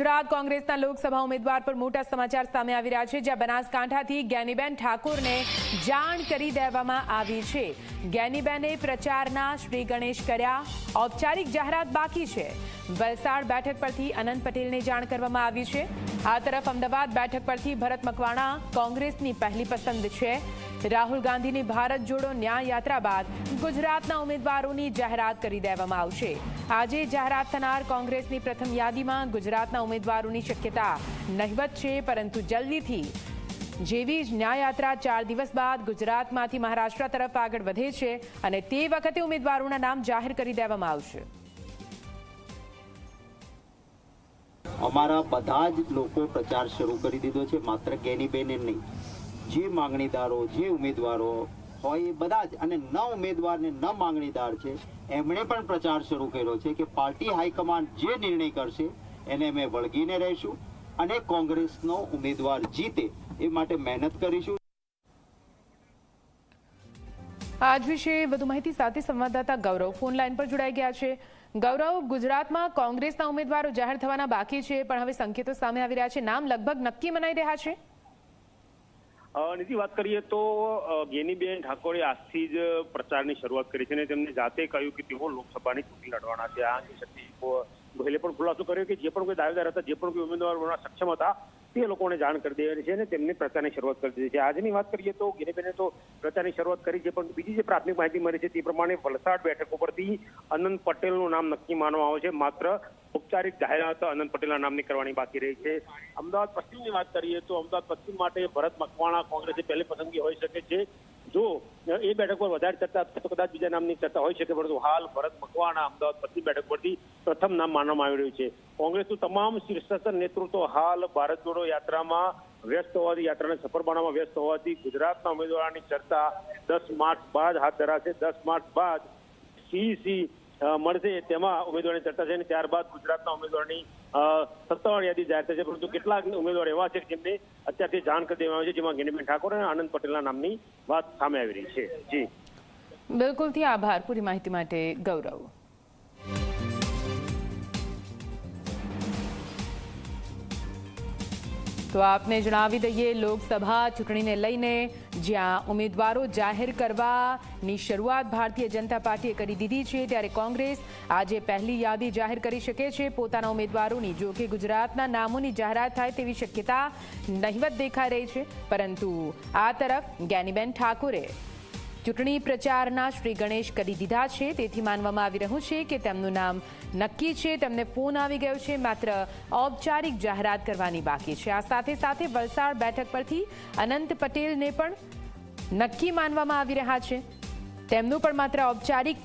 ગુજરાત કોંગ્રેસના લોકસભા ઉમેદવાર પર મોટા સમાચાર સામે આવી રહ્યા છે, જ્યાં બનાસકાંઠાથી જ્ઞાનીબેન ઠાકોરને જાણ કરી દેવામાં આવી છે. જ્ઞાનીબેને પ્રચારના શ્રી ગણેશ કર્યા. ઔપચારિક જાહેરાત બાકી છે. વલસાડ બેઠક પરથી અનંત પટેલને જાણ કરવામાં આવી છે. આ તરફ અમદાવાદ બેઠક પરથી ભરત મકવાણા કોંગ્રેસની પહેલી પસંદ છે. રાહુલ ગાંધીની ભારત જોડો ન્યાય યાત્રા બાદ ગુજરાતના ઉમેદવારોની જાહેરાત કરી દેવામાં આવશે. આજે જાહેરાત થનાર કોંગ્રેસની પ્રથમ યાદીમાં ગુજરાતના ઉમેદવારોની શક્યતા નહિવત છે, પરંતુ જલ્દીથી. જેવી જ ન્યાયયાત્રા ચાર દિવસ બાદ ગુજરાતમાંથી મહારાષ્ટ્ર તરફ આગળ વધે છે અને તે વખતે ઉમેદવારોના નામ જાહેર કરી દેવામાં આવશે. અમારા બધા જ લોકો પ્રચાર શરૂ કરી દીધો છે, માત્ર ગેનીબેને નહીં. જે માંગણીદારો, જે ઉમેદવારો હોય એ બધા જ, અને ન ઉમેદવાર ને ન માંગણીદાર છે, એમણે પણ પ્રચાર શરૂ કર્યો છે કે પાર્ટી હાઈકમાન્ડ જે નિર્ણય કરશે, એને અમે વળગીને રહીશું અને કોંગ્રેસનો ઉમેદવાર જીતે એ માટે મહેનત કરીશું. આજ વિશે વધુ માહિતી સાથે સંવાદદાતા ગૌરવ ફોન લાઈન પર જોડાઈ ગયા છે. ગૌરવ, ગુજરાતમાં કોંગ્રેસના ઉમેદવારો જાહેર થવાના બાકી છે, પણ હવે સંકેતો સામે આવી રહ્યા છે. નામ લગભગ નક્કી મનાઈ રહ્યા છે. નીતિ વાત કરીએ તો ગેનીબેન ઠાકોરે આજથી જ પ્રચારની શરૂઆત કરી છે અને તેમને જાતે કહ્યું કે તેઓ લોકસભાની ચૂંટણી લડવાના છે. આ અંગે ગોહિલે પણ ખુલાસો કર્યો કે જે પણ કોઈ દાવેદાર હતા, જે પણ કોઈ ઉમેદવાર બનવા સક્ષમ હતા, તે લોકોને જાણ કરી દેવાની છે અને તેમને પ્રચારની શરૂઆત કરી દીધી છે. આજની વાત કરીએ તો ગિરીબેને તો પ્રચારની શરૂઆત કરી છે, પણ બીજી જે પ્રાથમિક માહિતી મળી છે તે પ્રમાણે વલસાડ બેઠક ઉપરથી અનંત પટેલનું નામ નક્કી માનવામાં આવે છે. માત્ર ઔપચારિક જાહેરાત અનંત પટેલના નામની કરવાની બાકી રહી છે. અમદાવાદ પશ્ચિમની વાત કરીએ તો અમદાવાદ પશ્ચિમ માટે ભરત મકવાણા કોંગ્રેસની પહેલી પસંદગી હોઈ શકે છે. જો, એ બેઠક પર વધારે ચર્ચા તો કદાચ બીજા નામની ચર્ચા હોઈ શકે, પરંતુ હાલ ભરત મકવાણા અમદાવાદ પશ્ચિમ બેઠક પરથી પ્રથમ નામ માનવામાં આવી રહ્યું છે. કોંગ્રેસનું તમામ શીર્ષસ્થ નેતૃત્વ હાલ ભારત જોડો યાત્રામાં વ્યસ્ત હોવાથી, યાત્રાને સફળ બનાવવામાં વ્યસ્ત હોવાથી ગુજરાતના ઉમેદવારોની ચર્ચા દસ માર્ચ બાદ હાથ ધરાશે. દસ માર્ચ બાદ સીસી મળશે તેમાં ઉમેદવારની ચર્ચા છે અને ત્યારબાદ ગુજરાતના ઉમેદવારની સત્તાવાર યાદી જાહેર થશે પરંતુ કેટલાક ઉમેદવાર એવા છે જેમને અત્યારથી જાણ કરી દેવામાં આવી છે, જેમાં ગિનીબેન ઠાકોર અને આનંદ પટેલના નામની વાત સામે આવી રહી છે. જી. બિલકુલથી આભાર પૂરી માહિતી માટે ગૌરવ. તો આપને જણાવી દઈએ, લોકસભા ચૂંટણીને લઈને જ્યાં ઉમેદવારો જાહેર કરવાની શરૂઆત ભારતીય જનતા પાર્ટીએ કરી દીધી છે, ત્યારે કોંગ્રેસ આજે પહેલી યાદી જાહેર કરી શકે છે. પોતાના ઉમેદવારોની, જો કે ગુજરાતના નામોની જાહેરાત થાય તેવી શક્યતા નહીવત દેખાઈ રહી છે. પરંતુ આ તરફ જ્ઞાનીબેન ઠાકોરે ચૂંટણી પ્રચારના શ્રી ગણેશ કરી દીધા છે. તેથી માનવામાં આવી રહ્યું છે કે તેમનું નામ નક્કી છે. તેમને ફોન આવી ગયો છે. માત્ર ઔપચારિક જાહેરાત કરવાની બાકી છે. આ સાથે સાથે વલસાડ બેઠક પરથી અનંત પટેલને પણ નક્કી માનવામાં આવી રહ્યા છે. તેમનું પણ માત્ર ઔપચારિક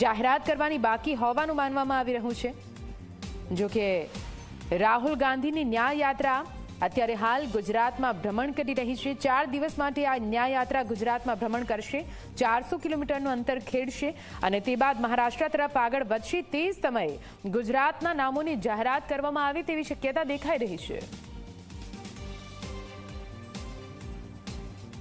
જાહેરાત કરવાની બાકી હોવાનું માનવામાં આવી રહ્યું છે. જોકે રાહુલ ગાંધીની ન્યાય યાત્રા અત્યારે હાલ ગુજરાતમાં ભ્રમણ કરી રહી છે. ચાર દિવસ માટે આ ન્યાય યાત્રા ગુજરાતમાં ભ્રમણ કરશે. ચારસો કિલોમીટરનું અંતર ખેડશે અને તે બાદ મહારાષ્ટ્ર તરફ આગળ વધશે તે સમયે ગુજરાતના નામોની જાહેરાત કરવામાં આવે તેવી શક્યતા દેખાઈ રહી છે.